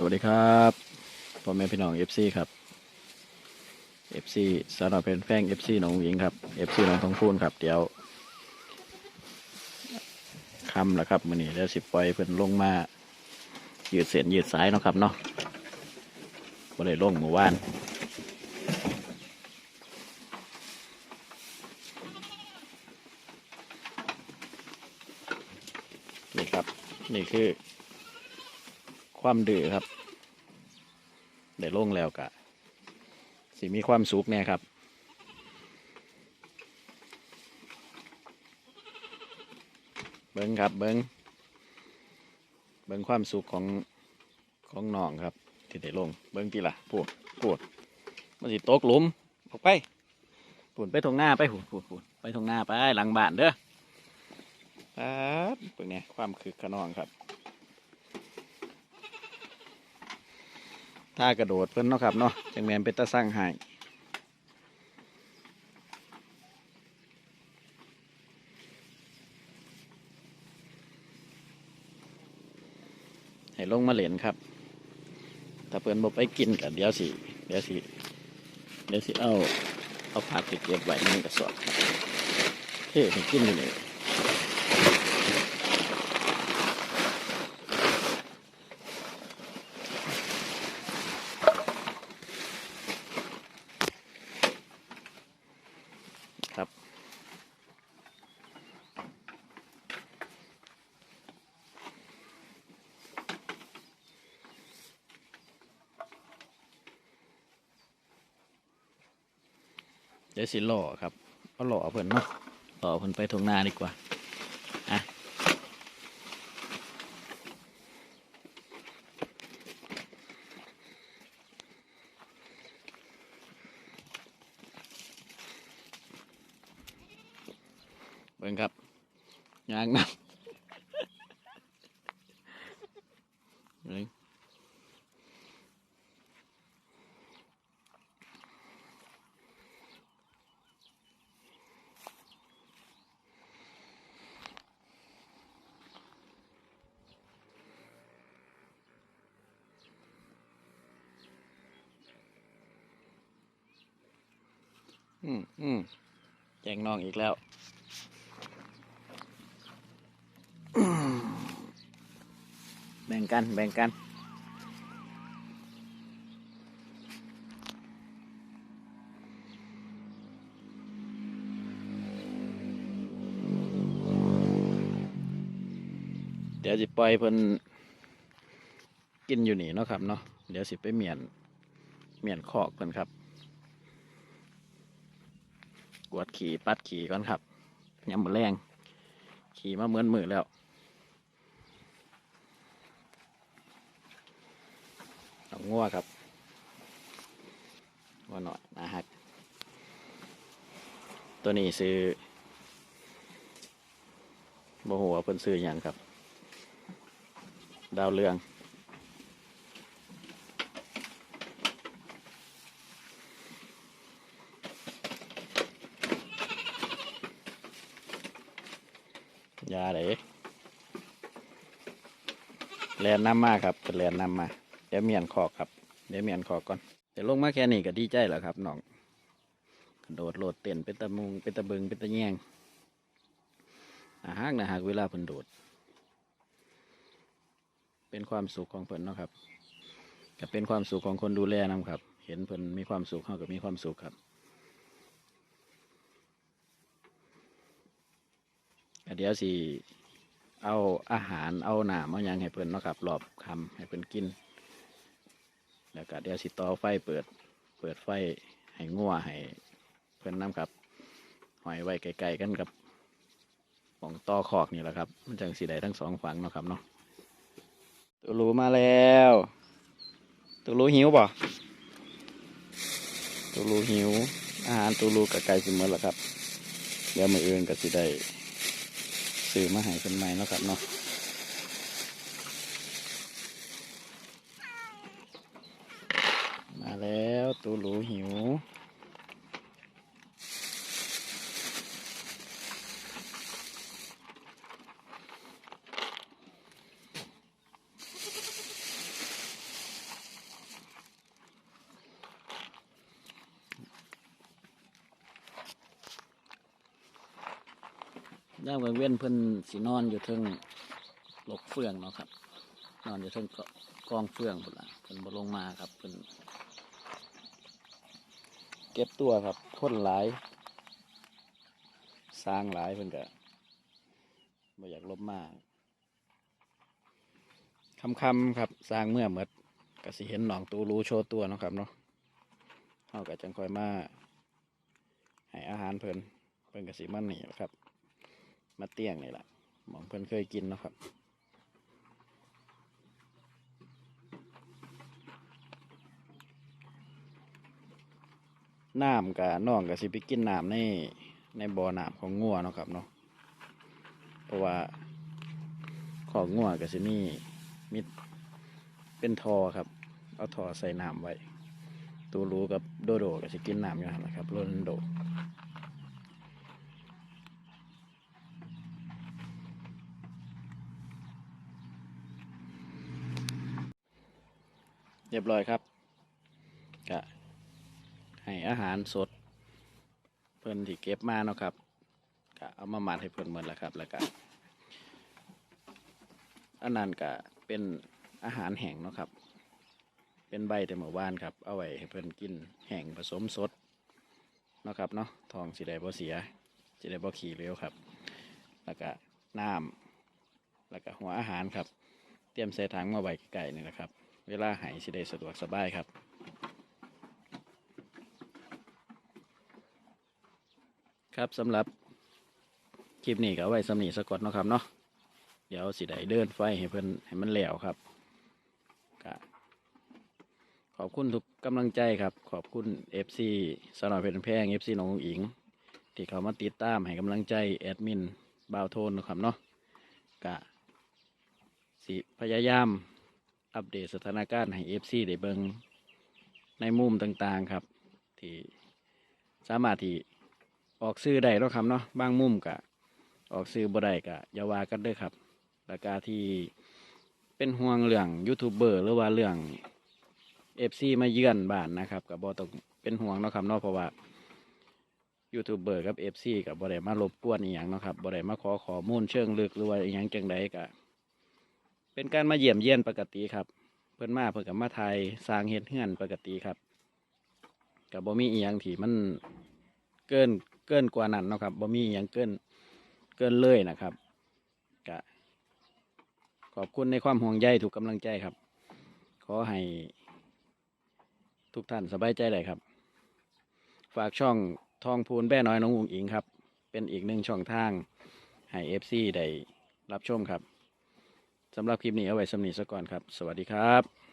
สวัสดีครับพ่อแม่พี่น้องเอฟซีครับเอฟซีสำหรับเป็นแฟนเอฟซีน้องหญิงครับเอฟซีน้องทองพูนครับ เดี๋ยวคำแล้วครับมือนี้แล้วสิปล่อยเพิ่นลงมายืดเส้นยืดสายเนาะครับเนาะบ่ได้ลงเมื่อวานนี่ครับ นี่คือ ความดื้อครับได้ลงแล้วกะสิมีความสุขแน่ครับ เบิ้งครับเบิ้งเบิ้งความสุขของของน้องครับ ที่ได้ลง เบิ้งที่ละปวดปวดมันสิตกหลุมออกไปปูนไปทางหน้าไปปูนปูนปูนไปทางหน้าไปหลังบ้านเด้อครับเบิ่งเนี่ยความคึกขนองครับ ถ้ากระโดดเพิ่นเนาะครับเนาะจังแมนเป็นตาสร้างใหายให้ลงมาเหรียญครับ ถ้าเพิ่นบอกไปกินกันเดี๋ยวสิ เดี๋ยวสิ เดี๋ยวสิเอา เอาผักไปเก็บไว้ในกระสอบเฮ้ให้กินอยู่นี่ ดี๋ยวสิหล่อครับก็หล่อเพิ่นเนาะหล่อเพิ่นไปทงนาดีกว่าอะเบิ่งครับยางน้ำ เบิ่ง อืมอืมแจงน้องอีกแล้วแบ่งกัน แบ่งกัน เดี๋ยวสิปล่อยเพิ่นกินอยู่นี่เนาะครับเนาะ เดี๋ยวสิไปเมียน เมียนคอกเพิ่นครับ กวดขี่ปัดขี่ก่อนครับยำมือแรง ขี่มาเหมือนมือแล้วเอางัวครับงัวหน่อยนะฮะตัวนี้ซื้อโมโหว่าเพิ่นซื้ออย่างครับ ดาวเรือง ยาเด้แลนน้ำมาครับเป็นแลนน้ำมา เดี๋ยวเมียนคอครับ เดี๋ยวเมียนคอก่อนเดี๋ยวลงมาแค่นี้ก็ดีใจแล้วครับน้องกระโดดโลดเต้นเป็นตะมุงเป็นตะเบิงเป็นตะแยงอาหากนะหากเวลาเพิ่นโดด เป็นความสุขของเพิ่นเนาะครับก็เป็นความสุขของคนดูแลนํครับ เห็นเพิ่นมีความสุขเขาก็มีความสุขครับ เดี๋ยวสิเอาอาหารเอาหนามเอายังให้เพิ่นเนาะครับรอบคำให้เพิ่นกิน แล้วก็เดี๋ยวสิต่อไฟเปิดเปิดไฟให้งัวให้เพิ่นน้ำครับหอยไว้ไกลๆกันกับหมองต่อคอกนี่แหละครับ มันจังสีได้ทั้งสองฝั่งเนาะครับเนาะตูรูมาแล้วตูรูหิวบ่ตูรูหิว อาหารตูรูกับไก่สิหมดแล้วครับ เดี๋ยวมืออื่นก็สิได้ สื่อมาหายเป็นใหม่เนาะครับเนาะมาแล้วตูหลูหิว ย่ามกลางเว้นเพิ่นสินอนอยู่เทิงหลกเฟืองเนาะครับ นอนอยู่เทิงกองเฟืองพุ่นละเพิ่นบ่ลงมาครับเพิ่นเก็บตัวครับคนหลาย สร้างหลายเพิ่นก็บ่อยากลบมากคำคำครับสร้างเมื่อหมดก็สิเห็นหนองตูรู้โชว์ตัวเนาะครับเนาะเฮาก็จังคอยมาให้อาหารเพิ่นเพิ่นกสิมันนี่แหละครับ มาเตี้ยงนี่แหละหมองเพิ่อนเคยกินนะครับ น้ำกับน้องกับสิไปกินน้ำในในบ่อน้ำของงัวนะครับเนาะเพราะว่าของงัวกับสินี่มิดเป็นทอครับ เอาทอใส่น้ำไว้ ตูรู้กับโดโดกับสิกินน้ำอยู่นนะครับโรนโด เรียบร้อยครับกะให้อาหารสด เพิ่นที่เก็บมาเนาะครับกะเอามาหมัดให้เพิ่นหมดแล้วครับ แล้วก็อันนั้นก็เป็นอาหารแห้งเนาะครับ เป็นใบแต่เมื่อวานครับ เอาไว้ให้เพิ่นกินแห้งผสมสดเนาะครับเนาะทองสิได้บ่เสียสิได้บ่ขี้เหลวครับ แล้วก็น้ำแล้วก็หัวอาหารครับ เตรียมใส่ถังมาไว้ไกลๆนี่แหละครับ เวลาหายสิได้สะดวกสบายครับครับสำหรับคลิปนี้ก็เอไว้สำนีสะกดเนาะครับเนาะเดี๋ยวสิได้เดินไฟให้เพิ่นให้มันแล้วครับก็ขอบคุณทุกกำลังใจครับ ขอบคุณ FC สนอยเพชรแพง FC น้องอุ๋งอิง ที่เขามาติดตามให้กำลังใจแอดมินบ่าวโทนนะครับเนาะก็สิพยายาม อัปเดตสถานการณ์ให้ FC ได้เบิงในมุมต่างๆครับ ที่สามารถที่ออกซื้อได้แล้วครับเนาะบางมุมกะออกซื้อบ่ได้กะอย่าว่ากันเด้อครับแล้วก็ที่เป็นห่วงเรื่องยูทูบเบอร์หรือว่าเรื่อง FC มาเยือนบ้านนะครับกับบ่ต้องเป็นห่วงเนาะครับเนาะเพราะว่ายูทูบเบอร์กับ FC กับบ่ได้มารบกวนอีหยังเนาะครับบ่ได้มาขอขอมูลเชิงลึกหรือว่าอีหยังจังใดกะ เป็นการมาเยี่ยมเยียนปกติครับ เพื่อนมาเพื่อนกับมาไทยสร้างเฮ็ดเฮือนปกติครับกับบ่มีอีหยังที่มันเกินเกินกว่านั้นเนาะครับบ่มีอีหยังเกินเกินเลยนะครับกะขอบคุณในความห่วงใยถูกกำลังใจครับ ขอให้ทุกท่านสบายใจเลยครับ ฝากช่องทองพูนแบ่น้อยน้องอุ๋งอิงครับ เป็นอีกหนึ่งช่องทางให้เอฟซีได้รับชมครับ สำหรับคลิปนี้เอาไว้สำนีซะก่อนครับ สวัสดีครับ